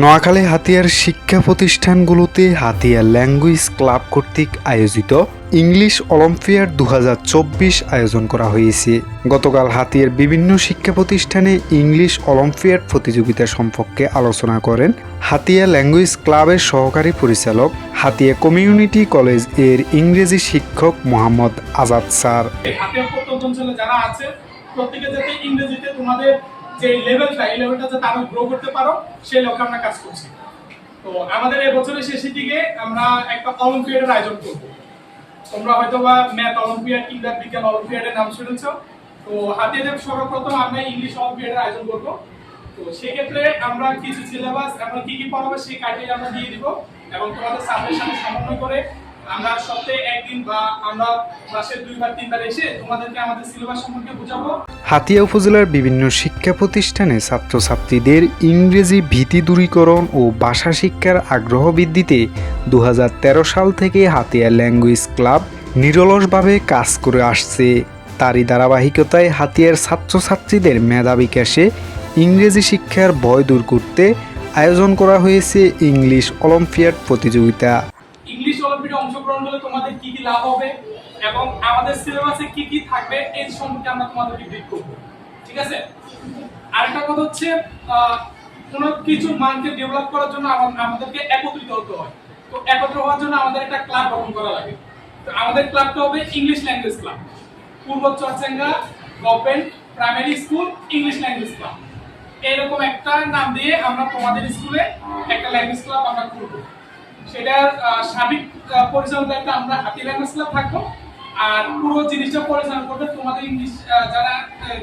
নোয়াখালী হাতিয়ার শিক্ষা প্রতিষ্ঠানগুলোতে হাতিয়ার ল্যাঙ্গুয়েজ ক্লাব কর্তৃক আয়োজিত ইংলিশ অলিম্পিয়াড দু হাজার চব্বিশ আয়োজন করা হয়েছে। গতকাল হাতিয়ার বিভিন্ন শিক্ষা প্রতিষ্ঠানে ইংলিশ অলিম্পিয়াড প্রতিযোগিতা সম্পর্কে আলোচনা করেন হাতিয়া ল্যাঙ্গুয়েজ ক্লাবের সহকারী পরিচালক হাতিয়া কমিউনিটি কলেজের ইংরেজি শিক্ষক মোহাম্মদ আজাদ স্যার। প্রত্যেকে যাতে ইংরেজিতে তোমাদের যে লেভেলটা এই লেভেলটা যাতে আরও গ্রো করতে পারো, সেই লক্ষ্যে আমরা কাজ করছি। তো আমাদের এই বছরের শেষের দিকে আমরা একটা অলিম্পিয়াডের আয়োজন করব। তোমরা হয়তো বা ম্যাথ অলিম্পিয়াড কিংবা বিজ্ঞান অলিম্পিয়াডের নাম শুনেছ। তো হাতিয়াদের সর্বপ্রথম আমরা ইংলিশ অলিম্পিয়াডের আয়োজন করব। তো সেক্ষেত্রে আমরা কিছু সিলেবাস আমরা কি কি পড়াবো সেই কার্ডে আমরা দিয়ে দিব এবং তোমাদের সাথে সমন্বয় করে আমরা সপ্তাহে একদিন বা আমরা মাসে দুইবার তিনবার এসে তোমাদেরকে আমাদের সিলেবাস সম্পর্কে বুঝাবো। হাতিয়া উপজেলার বিভিন্ন শিক্ষা প্রতিষ্ঠানে ছাত্রছাত্রীদের ইংরেজি ভীতি দূরীকরণ ও ভাষা শিক্ষার আগ্রহ বৃদ্ধিতে দু হাজার তেরো সাল থেকে হাতিয়া ল্যাঙ্গুয়েজ ক্লাব নিরলসভাবে কাজ করে আসছে। তারই ধারাবাহিকতায় হাতিয়ার ছাত্রছাত্রীদের মেধা বিকাশে ইংরেজি শিক্ষার ভয় দূর করতে আয়োজন করা হয়েছে ইংলিশ অলিম্পিয়াড প্রতিযোগিতা। অলিম্পিয়াডে অংশগ্রহণ করলে তোমাদের কি কি লাভ হবে? এবং আমাদের সিলেবাসে কি কি থাকবে? এই সম্পর্কে আমরা তোমাদেরকে ব্রিফ করব। ঠিক আছে? আরেকটা কথা হচ্ছে কোনো কিছু মানকে ডেভেলপ করার জন্য আমাদেরকে একত্রিত হতে হয়। তো একত্র হওয়ার জন্য আমাদের একটা ক্লাব গঠন করা লাগে। তো আমাদের ক্লাবটা হবে ইংলিশ ল্যাঙ্গুয়েজ ক্লাব পূর্ব Charchanga government primary school English language club এরকম একটা নাম দিয়ে আমরা তোমাদের স্কুলে একটা ল্যাঙ্গুয়েজ ক্লাব আমরা খুলবো সেটার সার্বিক আহ, পরিচালনা দায়িত্ব আমরা হাতি ল্যাঙ্গুয়েজ ক্লাব থাকব। আর পুরো জিনিসটা পরিচালনা করবে তোমাদের ইংলিশ যারা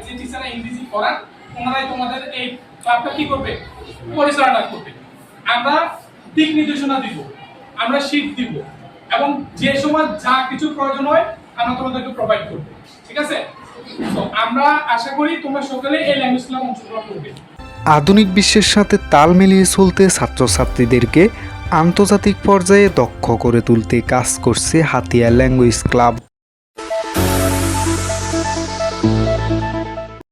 যে টিচাররা ইংরেজি পড়ান ওনারাই তোমাদের এই ক্লাবটা কি করবে? পরিচালনা করবে। আমরা দিক নির্দেশনা দিব আমরা শিখ দিব এবং যে সময় যা কিছু প্রয়োজন হয় আমরা তোমাদেরকে প্রোভাইড করব। ঠিক আছে? তো আমরা আশা করি তোমরা সকলে এই ল্যাঙ্গুয়েজ ক্লাব অংশগ্রহণ করবে। আধুনিক বিশ্বের সাথে তাল মিলিয়ে চলতে ছাত্রছাত্রীদেরকে আন্তর্জাতিক পর্যায়ে দক্ষ করে তুলতে কাজ করছে হাতিয়া ল্যাঙ্গুয়েজ ক্লাব